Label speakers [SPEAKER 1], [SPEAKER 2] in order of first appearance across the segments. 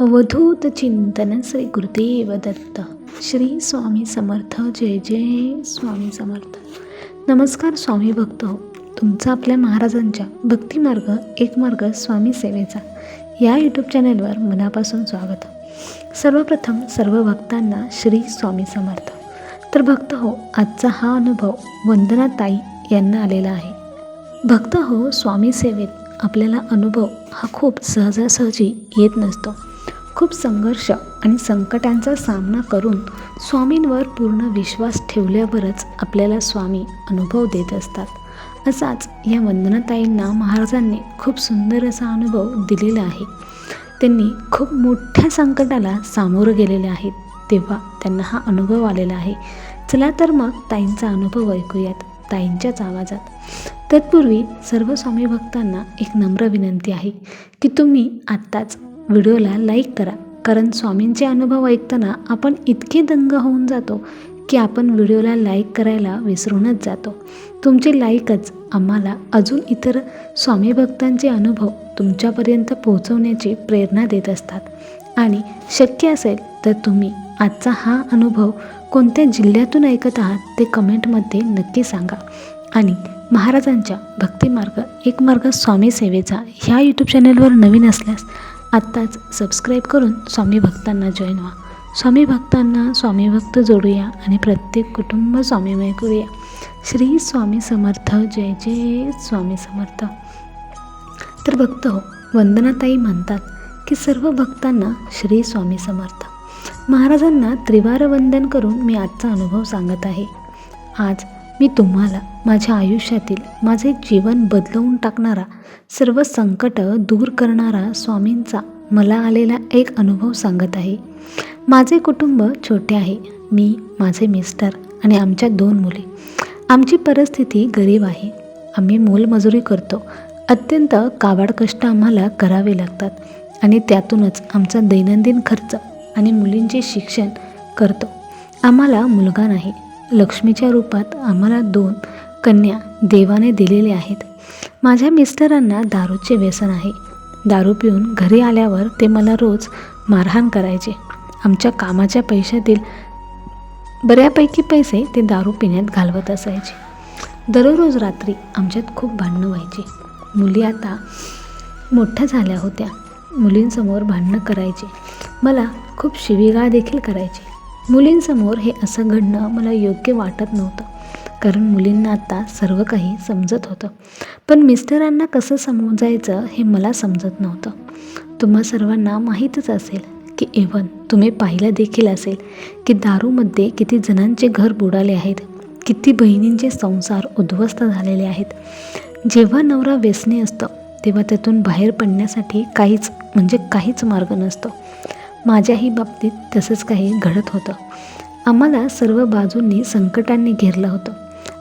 [SPEAKER 1] अवधूत चिंतन श्री गुरुदेव दत्त श्री स्वामी समर्थ. जय जय स्वामी समर्थ. नमस्कार स्वामी भक्त हो. तुमचा आपल्या महाराजांच्या भक्तिमार्ग एक मार्ग स्वामी सेवेचा या यूट्यूब चॅनलवर मनापासून स्वागत. सर्वप्रथम सर्व भक्तांना श्री स्वामी समर्थ. तर भक्त हो आजचा हा अनुभव वंदना ताई यांना आलेला आहे. भक्त हो स्वामी सेवेत आपल्याला अनुभव हा खूप सहजासहजी येत नसतो. खूप संघर्ष आणि संकटांचा सामना करून स्वामींवर पूर्ण विश्वास ठेवल्यावरच आपल्याला स्वामी अनुभव देत असतात. असाच या वंदनाताईंना महाराजांनी खूप सुंदर असा अनुभव दिलेला आहे. त्यांनी खूप मोठ्या संकटाला सामोरं गेलेले आहेत. तेव्हा त्यांना हा अनुभव आलेला आहे. चला तर मग ताईंचा अनुभव ऐकूयात ताईंच्याच आवाजात. तत्पूर्वी सर्व स्वामी भक्तांना एक नम्र विनंती आहे की तुम्ही आत्ताच व्हिडिओला लाईक करा. कारण स्वामींचे अनुभव ऐकताना आपण इतके दंग होऊन जातो की आपण व्हिडिओला लाईक करायला विसरूनच जातो. तुमचे लाईकच आम्हाला अजून इतर स्वामी भक्तांचे अनुभव तुमच्यापर्यंत पोहोचवण्याची प्रेरणा देत असतात. आणि शक्य असेल तर तुम्ही आजचा हा अनुभव कोणत्या जिल्ह्यातून ऐकत आहात ते कमेंटमध्ये नक्की सांगा. आणि महाराजांच्या भक्तिमार्ग एक मार्ग स्वामी सेवेचा ह्या यूट्यूब चॅनलवर नवीन असल्यास आत्ताच सबस्क्राईब करून स्वामी भक्तांना जॉईन व्हा. स्वामी भक्तांना स्वामी भक्त जोडूया आणि प्रत्येक कुटुंब स्वामीमय करूया. श्री स्वामी समर्थ जय जय स्वामी समर्थ. तर भक्त हो वंदनाताई म्हणतात की सर्व भक्तांना श्री स्वामी समर्थ. महाराजांना त्रिवार वंदन करून मी आजचा अनुभव सांगत आहे. आज मी तुम्हाला माझ्या आयुष्यातील माझे जीवन बदलवून टाकणारा सर्व संकट दूर करणारा स्वामींचा मला आलेला एक अनुभव सांगत आहे. माझे कुटुंब छोटे आहे. मी माझे मिस्टर आणि आमच्या दोन मुली. आमची परिस्थिती गरीब आहे. आम्ही मोलमजुरी करतो. अत्यंत काबाड कष्ट आम्हाला करावे लागतात आणि त्यातूनच आमचा दैनंदिन खर्च आणि मुलींचे शिक्षण करतो. आम्हाला मुलगा नाही. लक्ष्मीच्या रूपात आम्हाला दोन कन्या देवाने दिलेले आहेत. माझ्या मिस्टरांना दारूचे व्यसन आहे. दारू पिऊन घरी आल्यावर ते मला रोज मारहाण करायचे. आमच्या कामाच्या पैशातील बऱ्यापैकी पैसे ते दारू पिण्यात घालवत असायचे. दररोज रात्री आमच्यात खूप भांडणं व्हायची. मुली आता मोठ्या झाल्या होत्या. मुलींसमोर भांडणं करायचे. मला खूप शिवीगाळ देखील करायची. मुलींसमोर हे असं घडणं मला योग्य वाटत नव्हतं. कारण मुलींना आता सर्व काही समजत होतं. पण मिस्टरांना कसं समजायचं हे मला समजत नव्हतं. तुम्हा सर्वांना माहीतच असेल की इव्हन तुम्ही पाहिलं देखील असेल की दारूमध्ये किती जणांचे घर बुडाले आहेत किती बहिणींचे संसार उद्ध्वस्त झालेले आहेत. जेव्हा नवरा व्यसनी असतो तेव्हा त्यातून बाहेर पडण्यासाठी काहीच म्हणजे काहीच मार्ग नसतो. माझ्याही बाबतीत तसंच काही घडत होतं. आम्हाला सर्व बाजूंनी संकटांनी घेरलं होतं.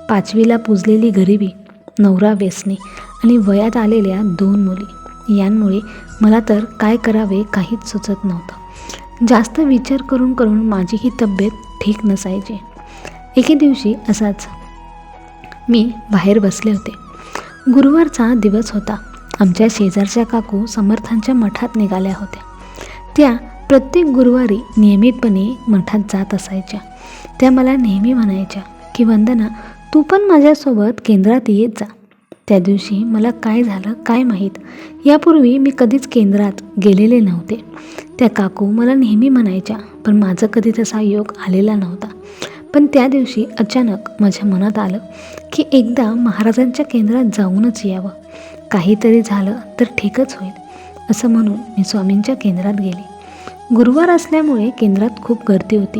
[SPEAKER 1] पाचवीला पुजलेली गरिबी नवरा व्यसनी आणि वयात आलेल्या दोन मुली यांमुळे मला तर काय करावे काहीच सुचत नव्हतं. जास्त विचार करून करून माझी ही तब्येत ठीक नसायची. एके दिवशी असाच मी बाहेर बसले होते. गुरुवारचा दिवस होता. आमच्या शेजारच्या काकू समर्थांच्या मठात निघाल्या होत्या. त्या प्रत्येक गुरुवारी नियमितपणे मठात जात असायच्या. त्या मला नेहमी म्हणायच्या की वंदना तू पण माझ्यासोबत केंद्रात येत जा. त्या दिवशी मला काय झालं काय माहीत? यापूर्वी मी कधीच केंद्रात गेलेले नव्हते. त्या काकू मला नेहमी म्हणायच्या पण माझं कधी तसा योग आलेला नव्हता. पण त्या दिवशी अचानक माझ्या मनात आलं की एकदा महाराजांच्या केंद्रात जाऊनच यावं. काहीतरी झालं तर ठीकच होईल असं म्हणून मी स्वामींच्या केंद्रात गेले. गुरुवार असल्यामुळे केंद्रात खूप गर्दी होती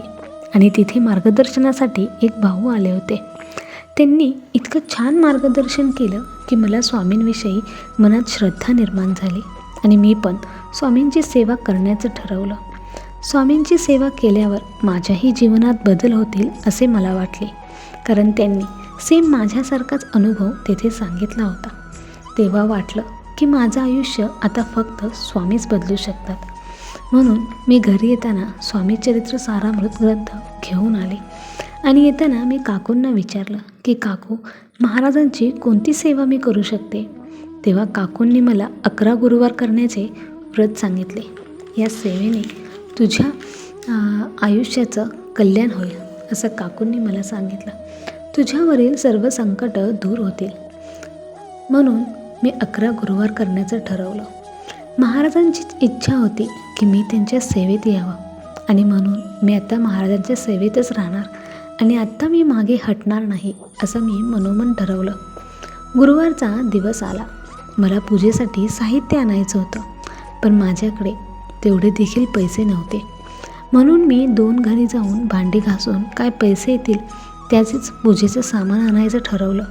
[SPEAKER 1] आणि तिथे मार्गदर्शनासाठी एक भाऊ आले होते. त्यांनी इतकं छान मार्गदर्शन केलं की मला स्वामींविषयी मनात श्रद्धा निर्माण झाली आणि मी पण स्वामींची सेवा करण्याचं ठरवलं. स्वामींची सेवा केल्यावर माझ्याही जीवनात बदल होतील असे मला वाटले कारण त्यांनी सेम माझ्यासारखाच अनुभव तेथे सांगितला होता. तेव्हा वाटलं की माझं आयुष्य आता फक्त स्वामीच बदलू शकतात. म्हणून मी घरी येताना स्वामी चरित्र सारामृत ग्रंथ घेऊन आले. आणि येताना मी काकूंना विचारलं की काकू महाराजांची कोणती सेवा मी करू शकते? तेव्हा काकूंनी मला अकरा गुरुवार करण्याचे व्रत सांगितले. या सेवेने तुझ्या आयुष्याचं कल्याण होईल असं काकूंनी मला सांगितलं. तुझ्यावरील सर्व संकट दूर होतील. म्हणून मी अकरा गुरुवार करण्याचं ठरवलं. महाराजांची इच्छा होती की मी त्यांच्या सेवेत यावं. आणि म्हणून मी आता महाराजांच्या सेवेतच राहणार आणि आत्ता मी मागे हटणार नाही असं मी मनोमन ठरवलं. गुरुवारचा दिवस आला. मला पूजेसाठी साहित्य आणायचं होतं पण माझ्याकडे तेवढे देखील पैसे नव्हते. म्हणून मी दोन घरी जाऊन भांडी घासून काय पैसे येतील त्याचेच पूजेचं सामान आणायचं ठरवलं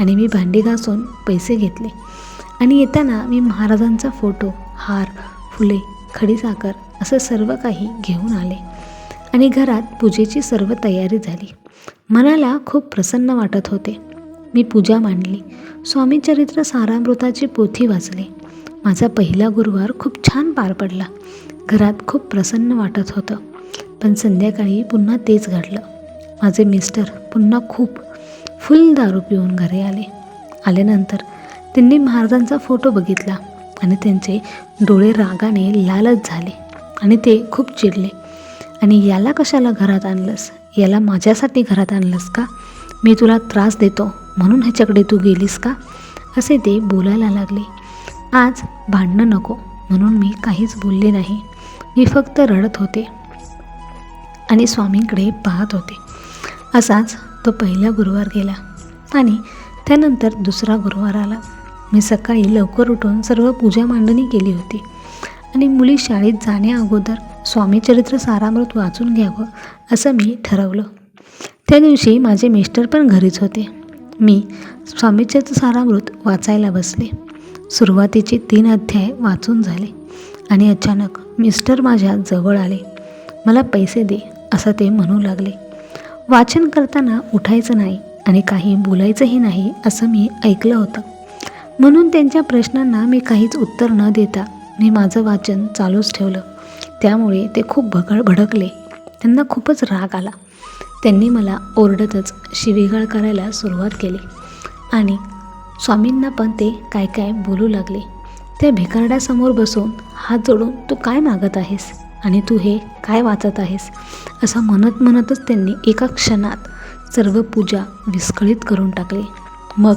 [SPEAKER 1] आणि मी भांडी घासून पैसे घेतले. आणि येताना मी महाराजांचा फोटो हार फुले खडीसाखर असं सर्व काही घेऊन आले. आणि घरात पूजेची सर्व तयारी झाली. मनाला खूप प्रसन्न वाटत होते. मी पूजा मांडली. स्वामीचरित्र सारामृताची पोथी वाचली. माझा पहिला गुरुवार खूप छान पार पडला. घरात खूप प्रसन्न वाटत होतं. पण संध्याकाळी पुन्हा तेच घडलं. माझे मिस्टर पुन्हा खूप फुल दारू पिऊन घरी आले. आल्यानंतर त्यांनी महाराजांचा फोटो बघितला आणि त्यांचे डोळे रागाने लालच झाले आणि ते खूप चिडले. आणि याला कशाला घरात आणलंस? याला माझ्यासाठी घरात आणलंस का? मी तुला त्रास देतो म्हणून ह्याच्याकडे तू गेलीस का? असे ते बोलायला लागले. आज भांडणं नको म्हणून मी काहीच बोलले नाही. मी फक्त रडत होते आणि स्वामींकडे पाहत होते. असाच तो पहिला गुरुवार गेला आणि त्यानंतर दुसरा गुरुवार आला. मी सकाळी लवकर उठून सर्व पूजा मांडणी केली होती. आणि मुली शाळेत जाण्याअगोदर स्वामीचरित्र सारामृत वाचून घ्यावं असं मी ठरवलं. त्या दिवशी माझे मिस्टर पण घरीच होते. मी स्वामीचरित्र सारामृत वाचायला बसले. सुरुवातीचे तीन अध्याय वाचून झाले. आणि अचानक मिस्टर माझ्या जवळ आले. मला पैसे दे असं ते म्हणू लागले. वाचन करताना उठायचं नाही आणि काही बोलायचंही नाही असं मी ऐकलं होतं. म्हणून त्यांच्या प्रश्नांना मी काहीच उत्तर न देता मी माझं वाचन चालूच ठेवलं. त्यामुळे ते खूप भगड भडकले. त्यांना खूपच राग आला. त्यांनी मला ओरडतच शिवीगाळ करायला सुरुवात केली. आणि स्वामींना पण ते काय काय बोलू लागले. त्या भिकारड्यासमोर बसून हात जोडून तू काय मागत आहेस? आणि तू हे काय वाचत आहेस? असं म्हणत म्हणतच त्यांनी एका क्षणात सर्व पूजा विस्कळीत करून टाकली. मग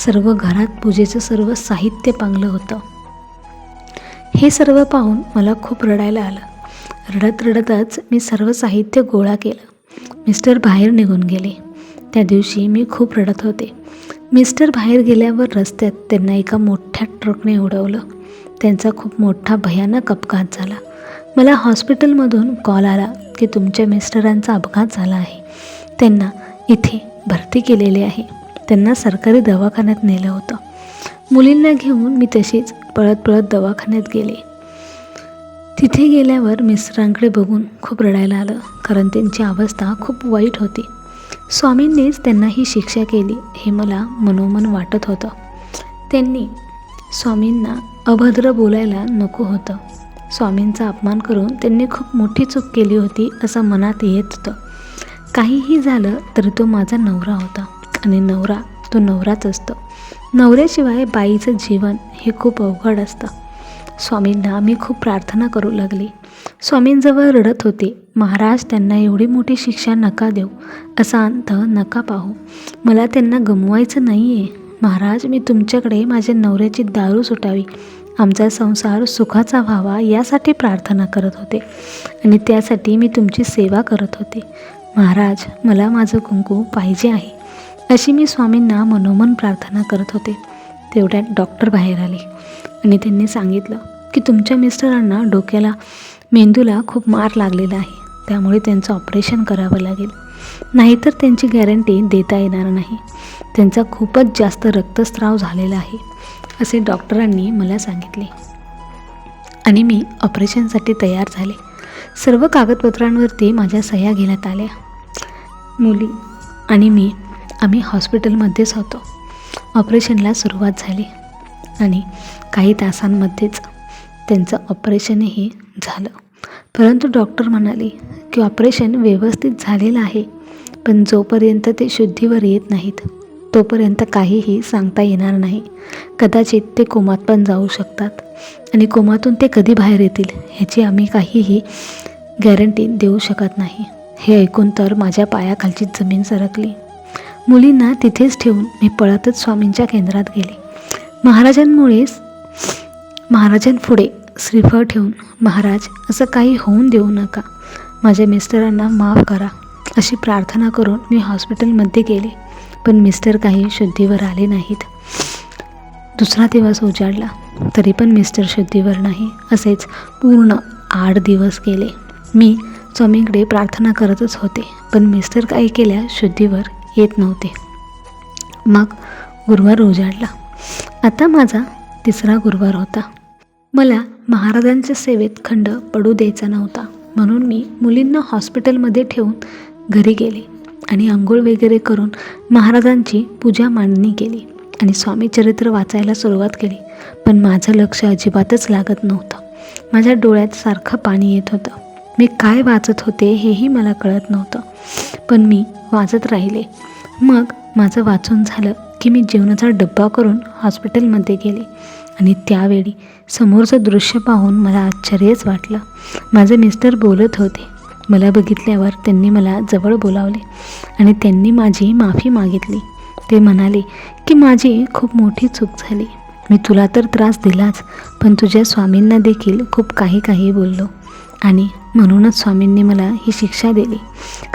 [SPEAKER 1] सर्व घरात पूजेचं सर्व साहित्य पांगलं होतं. हे सर्व पाहून मला खूप रडायला आलं. रडत रडतच मी सर्व साहित्य गोळा केलं. मिस्टर बाहेर निघून गेले. त्या दिवशी मी खूप रडत होते. मिस्टर बाहेर गेल्यावर रस्त्यात त्यांना एका मोठ्या ट्रकने उडवलं. त्यांचा खूप मोठा भयानक अपघात झाला. मला हॉस्पिटलमधून कॉल आला की तुमच्या मिस्टरांचा अपघात झाला आहे. त्यांना इथे भरती केलेले आहे. त्यांना सरकारी दवाखान्यात नेलं होतं. मुलींना घेऊन मी तशीच पळत पळत दवाखान्यात गेले. तिथे गेल्यावर मिस्टरांकडे बघून खूप रडायला आलं कारण त्यांची अवस्था खूप वाईट होती. स्वामींनीच त्यांना ही शिक्षा केली हे मला मनोमन वाटत होतं. त्यांनी स्वामींना अभद्र बोलायला नको होतं. स्वामींचा अपमान करून त्यांनी खूप मोठी चूक केली होती असं मनात येत होतं. काहीही झालं तरी तो माझा नवरा होता. आणि नवरा तो नवराच असतो. नवऱ्याशिवाय बाईचं जीवन हे खूप अवघड असतं. स्वामींना मी खूप प्रार्थना करू लागली. स्वामींजवळ रडत होते महाराज त्यांना एवढी मोठी शिक्षा नका देऊ असा अंत नका पाहू. मला त्यांना गमवायचं नाही आहे महाराज मी तुमच्याकडे माझ्या नवऱ्याची दारू सुटावी. आमचा संसार सुखाचा व्हावा यासाठी प्रार्थना करत होते. आणि त्यासाठी मी तुमची सेवा करत होते. महाराज मला माझं कुंकू पाहिजे आहे. अशी मी स्वामींना मनोमन प्रार्थना करत होते. तेवढ्यात डॉक्टर बाहेर आले आणि त्यांनी सांगितलं की तुमच्या मिस्टरांना डोक्याला मेंदूला खूप मार लागलेला आहे. त्यामुळे त्यांचं ऑपरेशन करावं लागेल. नाहीतर त्यांची गॅरंटी देता येणार नाही. त्यांचा खूपच जास्त रक्तस्राव झालेला आहे असे डॉक्टरांनी मला सांगितले. आणि मी ऑपरेशनसाठी तयार झाले. सर्व कागदपत्रांवरती माझ्या सह्या घेण्यात आल्या. मुली आणि मी आम्ही हॉस्पिटलमध्येच होतो. ऑपरेशनला सुरुवात झाली आणि काही तासांमध्येच त्यांचं ऑपरेशनही झालं. परंतु डॉक्टर म्हणाले की ऑपरेशन व्यवस्थित झालेलं आहे पण जोपर्यंत ते शुद्धीवर येत नाहीत तोपर्यंत काहीही सांगता येणार नाही. कदाचित ते कोमात पण जाऊ शकतात आणि कोमातून ते कधी बाहेर येतील ह्याची आम्ही काहीही गॅरंटी देऊ शकत नाही. हे ऐकून तर माझ्या पायाखालची जमीन सरकली. मुलींना तिथेच ठेवून मी पळतच स्वामींच्या केंद्रात गेले. महाराजांमुळेच महाराजांपुढे श्रीफळ ठेवून महाराज असं काही होऊन देऊ नका. माझ्या मिस्टरांना माफ करा. अशी प्रार्थना करून मी हॉस्पिटलमध्ये गेले. पण मिस्टर काही शुद्धीवर आले नाहीत. दुसरा दिवस उजाडला. तरी पण मिस्टर शुद्धीवर नाही. असेच पूर्ण आठ दिवस गेले. मी स्वामींकडे प्रार्थना करतच होते. पण मिस्टर काही केल्या शुद्धीवर येत नव्हते. मग गुरुवार उजाडला आता माझा तिसरा गुरुवार होता. मला महाराजांच्या सेवेत खंड पडू द्यायचा नव्हता. म्हणून मी मुलींना हॉस्पिटलमध्ये ठेवून घरी गेले आणि आंघोळ वगैरे करून महाराजांची पूजा मांडणी केली आणि स्वामी चरित्र वाचायला सुरुवात केली. पण माझं लक्ष अजिबातच लागत नव्हतं. माझ्या डोळ्यात सारखं पाणी येत होतं. मी काय वाचत होते हेही मला कळत नव्हतं. पण मी वाचत राहिले. मग माझं वाचून झालं की मी जेवणाचा डब्बा करून हॉस्पिटलमध्ये गेले. आणि त्यावेळी समोरचं दृश्य पाहून मला आश्चर्यच वाटलं. माझे मिस्टर बोलत होते. मला बघितल्यावर त्यांनी मला जवळ बोलावले आणि त्यांनी माझी माफी मागितली. ते म्हणाले की माझी खूप मोठी चूक झाली. मी तुला तर त्रास दिलाच पण तुझ्या स्वामींना देखील खूप काही काही बोललो. आणि म्हणूनच स्वामींनी मला ही शिक्षा दिली.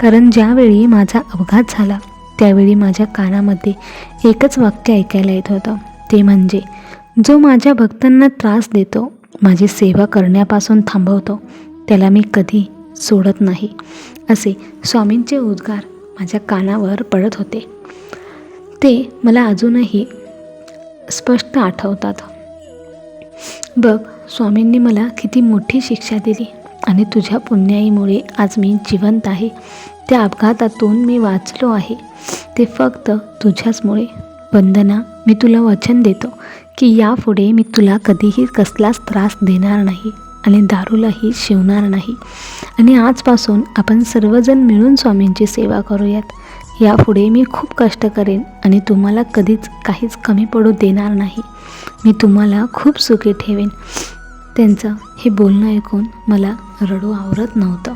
[SPEAKER 1] कारण ज्यावेळी माझा अपघात झाला त्यावेळी माझ्या कानामध्ये एकच वाक्य ऐकायला येत होतं. ते म्हणजे जो माझ्या भक्तांना त्रास देतो माझी सेवा करण्यापासून थांबवतो त्याला मी कधी सोडत नाही असे स्वामींचे उद्गार माझ्या कानावर पडत होते. ते मला अजूनही स्पष्ट आठवतात. बघ स्वामींनी मला किती मोठी शिक्षा दिली. आणि तुझ्या पुण्याईमुळे आज मी जिवंत आहे. त्या अपघातातून मी वाचलो आहे. ते फक्त तुझ्याचमुळे. वंदना मी तुला वचन देतो की यापुढे मी तुला कधीही कसलाच त्रास देणार नाही आणि दारूलाही शिवणार नाही. आणि आजपासून आपण सर्वजण मिळून स्वामींची सेवा करूयात. यापुढे मी खूप कष्ट करेन आणि तुम्हाला कधीच काहीच कमी पडू देणार नाही. मी तुम्हाला खूप सुखी ठेवेन. त्यांचं हे बोलणं ऐकून मला रडू आवरत नव्हतं.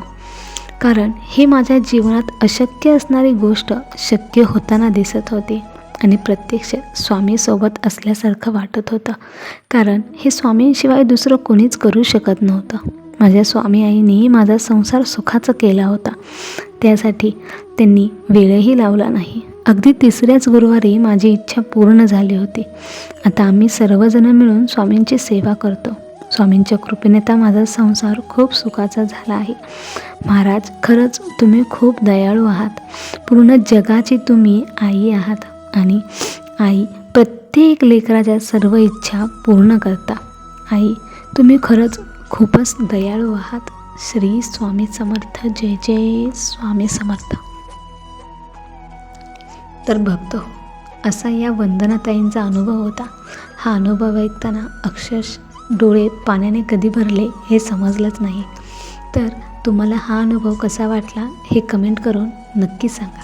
[SPEAKER 1] कारण हे माझ्या जीवनात अशक्य असणारी गोष्ट शक्य होताना दिसत होती आणि प्रत्यक्ष स्वामीसोबत असल्यासारखं वाटत होतं. कारण हे स्वामींशिवाय दुसरं कोणीच करू शकत नव्हतं. माझ्या स्वामी आईनेही माझा संसार सुखाचा केला होता. त्यासाठी त्यांनी वेळही लावला नाही. अगदी तिसऱ्याच गुरुवारी माझी इच्छा पूर्ण झाली होती. आता आम्ही सर्वजण मिळून स्वामींची सेवा करतो. स्वामींच्या कृपेने तर माझा संसार खूप सुखाचा झाला आहे. महाराज खरंच तुम्ही खूप दयाळू आहात. पूर्ण जगाची तुम्ही आई आहात आणि आई प्रत्येक लेकराच्या सर्व इच्छा पूर्ण करता. आई तुम्ही खरंच खूपच दयाळू आहात. श्री स्वामी समर्थ जय जय स्वामी समर्थ. तर भक्त हो असा या वंदनाताईंचा अनुभव होता. हा अनुभव ऐकताना अक्षरश डोळे पाण्याने कधी भरले हे समजलंच नाही. तर तुम्हाला हा अनुभव कसा वाटला हे कमेंट करून नक्की सांगा.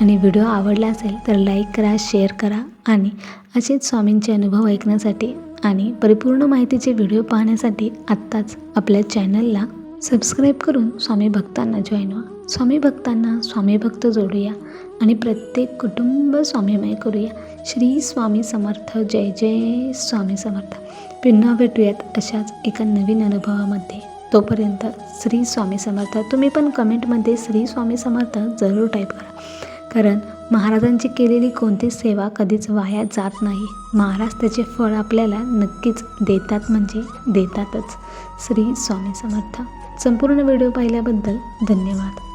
[SPEAKER 1] आणि व्हिडिओ आवडला असेल तर लाईक करा शेअर करा आणि असेच स्वामींचे अनुभव ऐकण्यासाठी आणि परिपूर्ण माहितीचे व्हिडिओ पाहण्यासाठी आत्ताच आपल्या चॅनलला सबस्क्राईब करून स्वामी भक्तांना जॉईन व्हा. स्वामी भक्तांना स्वामी भक्त जोडूया आणि प्रत्येक कुटुंब स्वामीमय करूया. श्री स्वामी समर्थ. जय जय स्वामी समर्थ. पुन्हा भेटूयात अशाच एका नवीन अनुभवामध्ये. तोपर्यंत श्री स्वामी समर्थ तुम्ही पण कमेंटमध्ये श्री स्वामी समर्थ जरूर टाईप करा. कारण महाराजांची केलेली कोणतीच सेवा कधीच वाया जात नाही. महाराज त्याचे फळ आपल्याला नक्कीच देतात म्हणजे देतातच. श्री स्वामी समर्थ. संपूर्ण व्हिडिओ पाहिल्याबद्दल धन्यवाद.